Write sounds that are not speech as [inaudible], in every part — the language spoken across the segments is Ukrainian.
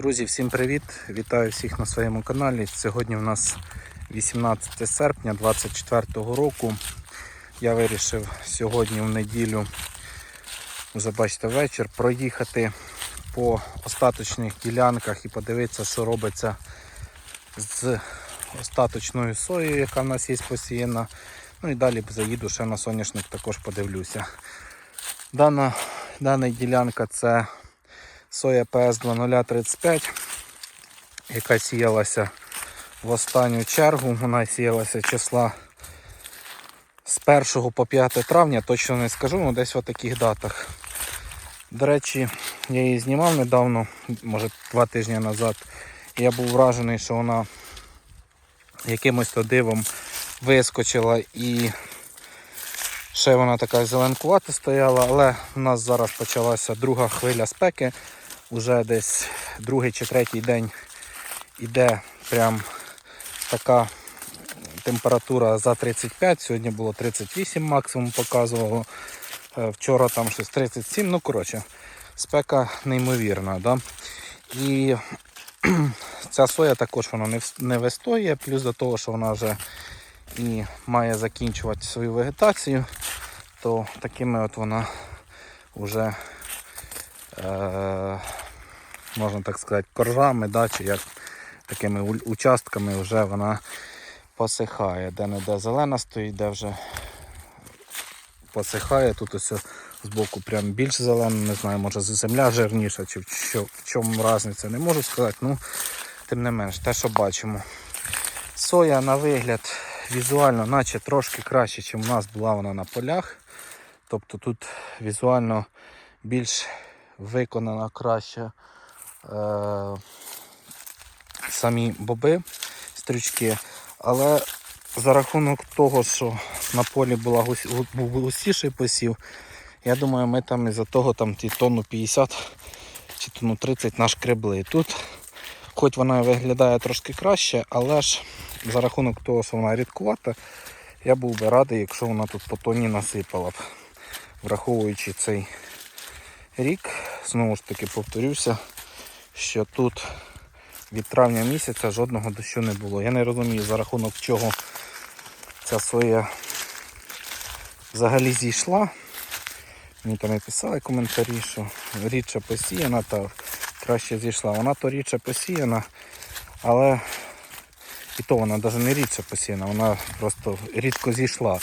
Друзі, всім привіт! Вітаю всіх на своєму каналі. Сьогодні у нас 18 серпня 2024 року. Я вирішив сьогодні в неділю, вже бачите, вечір, проїхати по остаточних ділянках і подивитися, що робиться з остаточною соєю, яка в нас є посіяна. Ну і далі заїду ще на соняшник, також подивлюся. Дана, дана ділянка це соя ps 2035, яка сіялася в останню чергу. Вона сіялася числа з 1 по 5 травня, точно не скажу, але десь в таких датах. До речі, я її знімав недавно, може два тижні назад. І я був вражений, що вона якимось то дивом вискочила і ще вона така зеленкувата стояла, але в нас зараз почалася друга хвиля спеки. Уже десь другий чи третій день іде прям така температура за 35, сьогодні було 38 максимум показувало. Е, Вчора там щось 37, ну коротше, спека неймовірна. Да? І [clears throat] ця соя також вона не вистоює, плюс до того, що вона вже і має закінчувати свою вегетацію, то такими от вона вже, е, можна так сказати, коржами, да, чи як такими участками вже вона посихає. Де не де зелена стоїть, де вже посихає. Тут ось з боку прям більш зелено, не знаю, може земля жирніша, чи в чому різниця, не можу сказати. Ну, тим не менш, те, що бачимо. Соя на вигляд візуально, наче трошки краще, ніж у нас була вона на полях. Тобто тут візуально більш виконана краще е, самі боби, стрючки. Але за рахунок того, що на полі була гус- був густіший посів, я думаю, ми там із-за того там ті тонну 50 чи тонну 30 нашкребли. Тут, хоч вона виглядає трошки краще, але ж за рахунок того, що вона рідкувата, я був би радий, якщо вона тут по тоні насипала б. Враховуючи цей рік, знову ж таки повторюся, що тут від травня місяця жодного дощу не було. Я не розумію, за рахунок чого ця соя взагалі зійшла. Мені там написали коментарі, що рідше посіяна та краще зійшла. Вона то рідше посіяна, але і то вона навіть не рідше посіяна, вона просто рідко зійшла.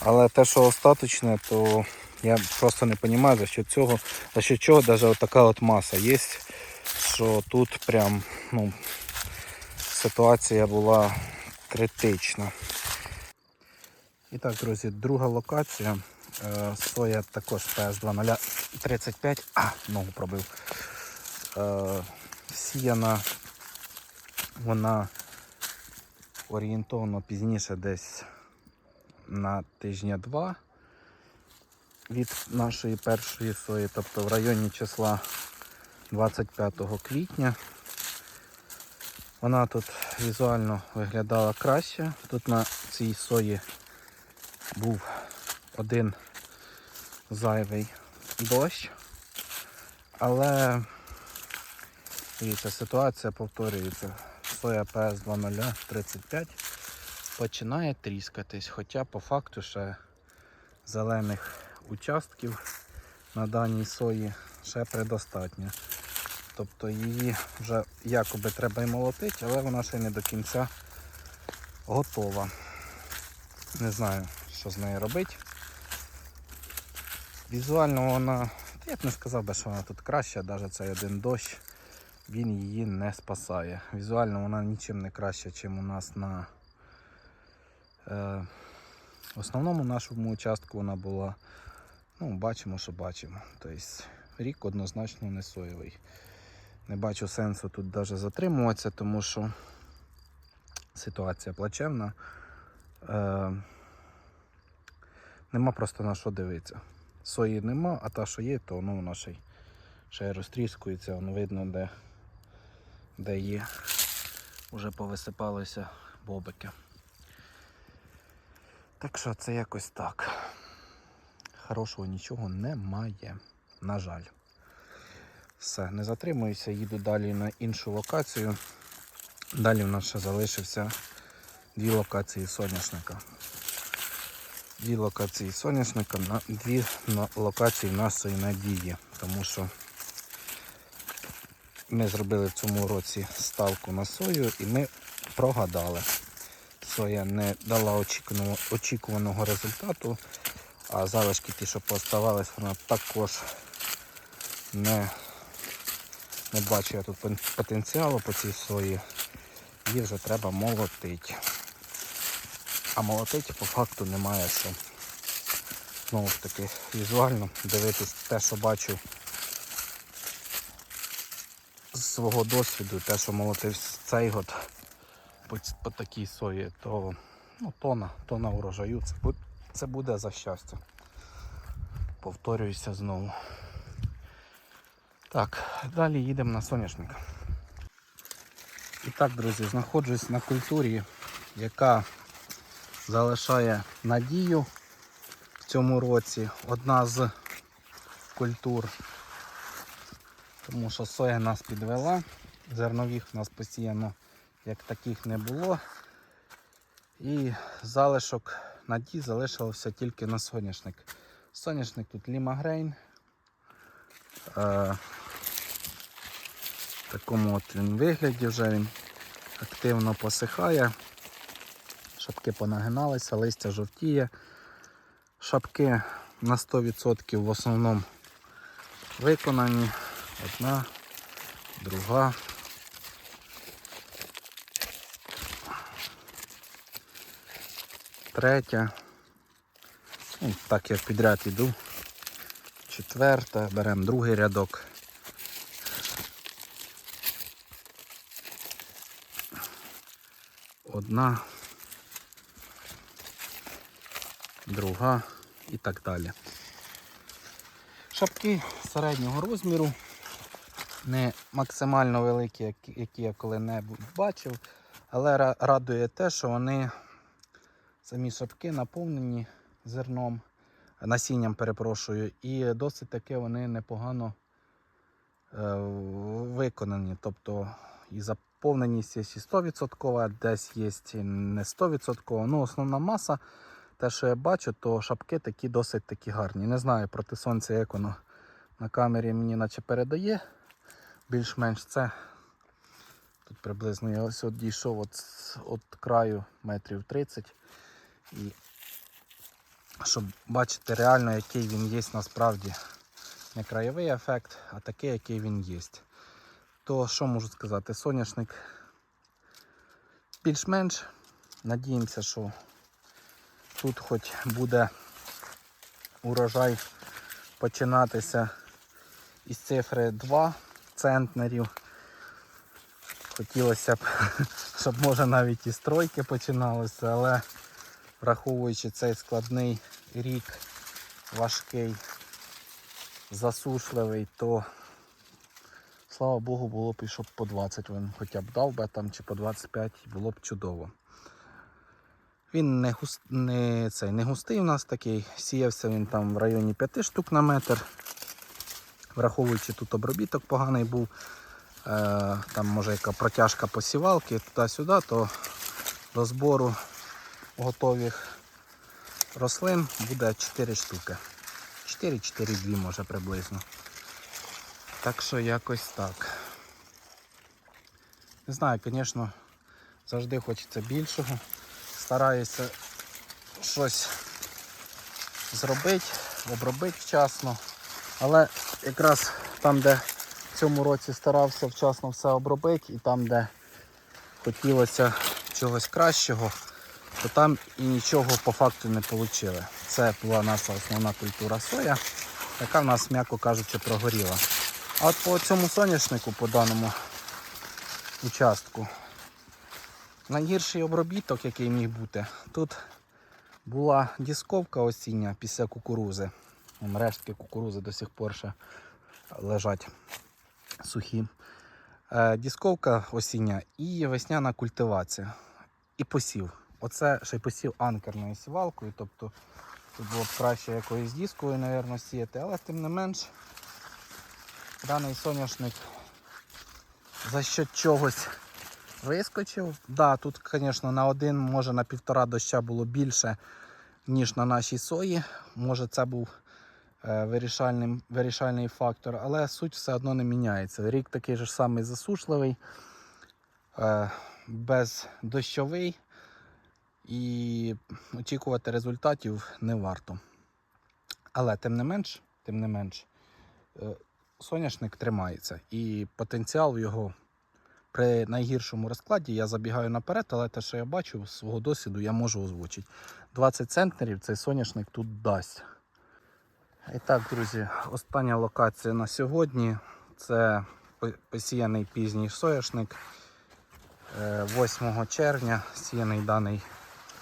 Але те, що остаточне, то я просто не розумію, за що цього, за що чого навіть така от маса є, що тут прям ну, ситуація була критична. І так, друзі, друга локація. Е, Соя також PS 2035. А, ногу пробив. Е, Сіяна вона орієнтовно пізніше десь на тижня два від нашої першої сої, тобто в районі числа 25 квітня. Вона тут візуально виглядала краще. Тут на цій сої був один зайвий дощ. Але дивіться, ситуація повторюється. Соя ps 2035 починає тріскатись, хоча по факту ще зелених участків на даній сої ще предостатньо. Тобто її вже якоби треба і молотити, але вона ще не до кінця готова. Не знаю, що з нею робити. Візуально вона, я б не сказав би, що вона тут краща, навіть цей один дощ, він її не спасає. Візуально вона нічим не краща, ніж у нас на е, основному нашому участку вона була. Ну, бачимо, що бачимо. Тобто рік однозначно не соєвий. Не бачу сенсу тут навіть затримуватися, тому що ситуація плачевна. Е, нема просто на що дивитися. Сої нема, а та, що є, то ну, вона ще, ще розтріскується, воно видно, де, де є. Уже повисипалися бобики. Так що це якось так. Хорошого нічого немає, на жаль. Все, не затримуюся, їду далі на іншу локацію. Далі в нас ще залишився дві локації соняшника. Дві локації соняшника, на дві локації нашої надії. Тому що ми зробили в цьому році ставку на сою і ми прогадали. Соя не дала очікуваного результату, а залишки ті, що поставались, вона також не, не бачу я тут потенціалу по цій сої. Її вже треба молотити. А молотити по факту немає що. Знову ж таки, візуально дивитись те, що бачу з свого досвіду, те, що молотив цей год по, по такій сої, то ну, тона, тона урожаю, це, це буде за щастя. Повторююся знову. Так, далі їдемо на соняшник. І так, друзі, знаходжусь на культурі, яка залишає надію в цьому році. Одна з культур, тому що соя нас підвела, зернових у нас постійно як таких не було. І залишок надій залишився тільки на соняшник. Соняшник тут Лімагрейн. В такому от він вигляді вже він активно посихає. Шапки понагиналися, листя жовтіє. Шапки на 100% в основному виконані. Одна, друга. Третя. Ну, так я підряд іду. Четверта, беремо другий рядок. Одна, друга і так далі. Шапки середнього розміру, не максимально великі, які- я коли-небудь бачив, але радує те, що вони самі шапки наповнені зерном, насінням перепрошую, і досить таки вони непогано е, виконані. Тобто і заповненість є 100%, десь є не 100%. Ну, основна маса, те, що я бачу, то шапки такі досить такі гарні. Не знаю проти сонця, як воно на камері мені наче передає. Більш-менш це. Тут приблизно я ось от дійшов от, от краю метрів 30. І щоб бачити реально, який він є насправді. Не краєвий ефект, а такий, який він є. То що можу сказати? Соняшник більш-менш. Надіємося, що тут хоч буде урожай починатися із цифри 2 центнерів. Хотілося б, [laughs] щоб може навіть і стройки починалися, але враховуючи цей складний рік, важкий, засушливий, то слава Богу, було б щоб по 20 він хоча б дав би там чи по 25 було б чудово. Він не, густ, не, цей, не густий у нас такий, сіявся він там в районі 5 штук на метр. Враховуючи тут обробіток поганий був, е, там може яка протяжка посівалки туди-сюди, то до збору готових рослин буде 4 штуки. 4-4-2 може приблизно. Так що якось так. Не знаю, звісно, завжди хочеться більшого. Стараюся щось зробити, обробити вчасно. Але якраз там, де в цьому році старався вчасно все обробити, і там, де хотілося чогось кращого, то там і нічого по факту не отримали. Це була наша основна культура соя, яка в нас, м'яко кажучи, прогоріла. А по цьому соняшнику, по даному участку, найгірший обробіток, який міг бути, тут була дісковка осіння після кукурузи. Рештки кукурузи до сих пор ще лежать сухі. Е, Дісковка осіння і весняна культивація. І посів. Оце ще й посів анкерною сівалкою. Тобто тут було б краще якоюсь діскою, мабуть, сіяти, але тим не менш даний соняшник за що чогось вискочив. Да, тут, звісно, на один, може на півтора доща було більше, ніж на нашій сої. Може, це був е, вирішальним, вирішальний фактор, але суть все одно не міняється. Рік такий же самий засушливий, е, бездощовий, і очікувати результатів не варто. Але тим не менш, тим не менш, е, соняшник тримається і потенціал його при найгіршому розкладі я забігаю наперед, але те, що я бачу з свого досвіду, я можу озвучити. 20 центнерів цей соняшник тут дасть. І так, друзі, остання локація на сьогодні це по- посіяний пізній соняшник. Е, 8 червня сіяний даний,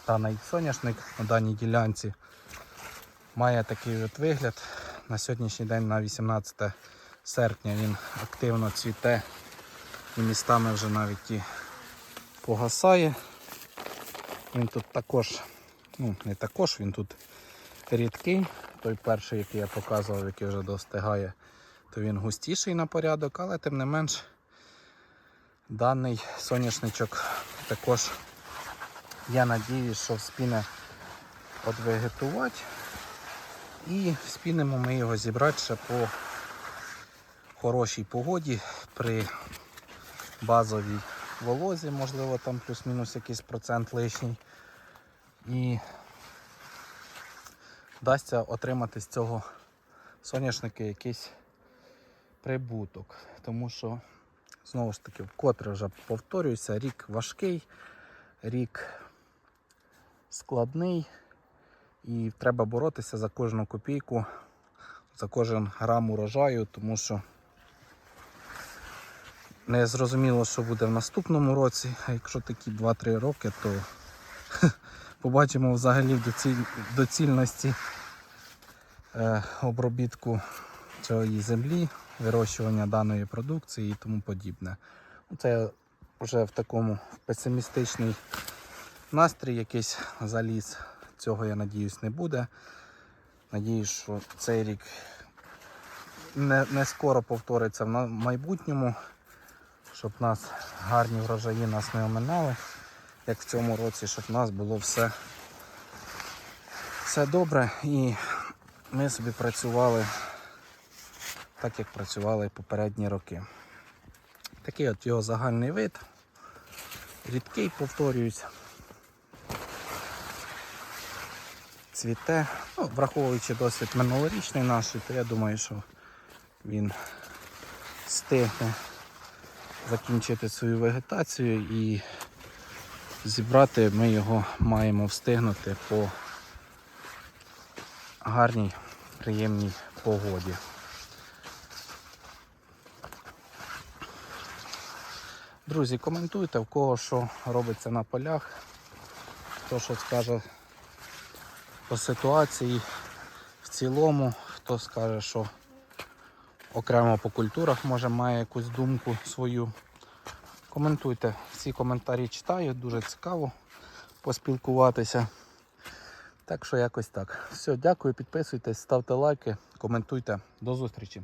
даний соняшник на даній ділянці. Має такий от вигляд. На сьогоднішній день, на 18 серпня, він активно цвіте і містами вже навіть і погасає. Він тут також, ну не також, він тут рідкий. Той перший, який я показував, який вже достигає, то він густіший на порядок, але тим не менш даний соняшничок також я надіюсь, що вспіне одвегетувати. І спінемо ми його зібрати ще по хорошій погоді при базовій волозі, можливо, там плюс-мінус якийсь процент лишній. І вдасться отримати з цього соняшники якийсь прибуток. Тому що, знову ж таки, вкотре вже повторююся, рік важкий, рік складний. І треба боротися за кожну копійку, за кожен грам урожаю, тому що не зрозуміло, що буде в наступному році. А якщо такі 2-3 роки, то [laughs] побачимо взагалі в доціль... доцільності е, обробітку цієї землі, вирощування даної продукції і тому подібне. Ну, Це вже в такому песимістичний настрій якийсь заліз. Цього, я надіюсь, не буде. Надіюсь, що цей рік не, не скоро повториться в майбутньому, щоб нас гарні врожаї нас не оминали, як в цьому році, щоб в нас було все, все добре і ми собі працювали так, як працювали попередні роки. Такий от його загальний вид. Рідкий, повторююсь. цвіте. Ну, враховуючи досвід минулорічний наш, то я думаю, що він встигне закінчити свою вегетацію і зібрати ми його маємо встигнути по гарній, приємній погоді. Друзі, коментуйте, в кого що робиться на полях, хто що скаже по ситуації в цілому, хто скаже, що окремо по культурах може має якусь думку свою. Коментуйте, всі коментарі читаю, дуже цікаво поспілкуватися. Так що якось так. Все, дякую, підписуйтесь, ставте лайки, коментуйте. До зустрічі.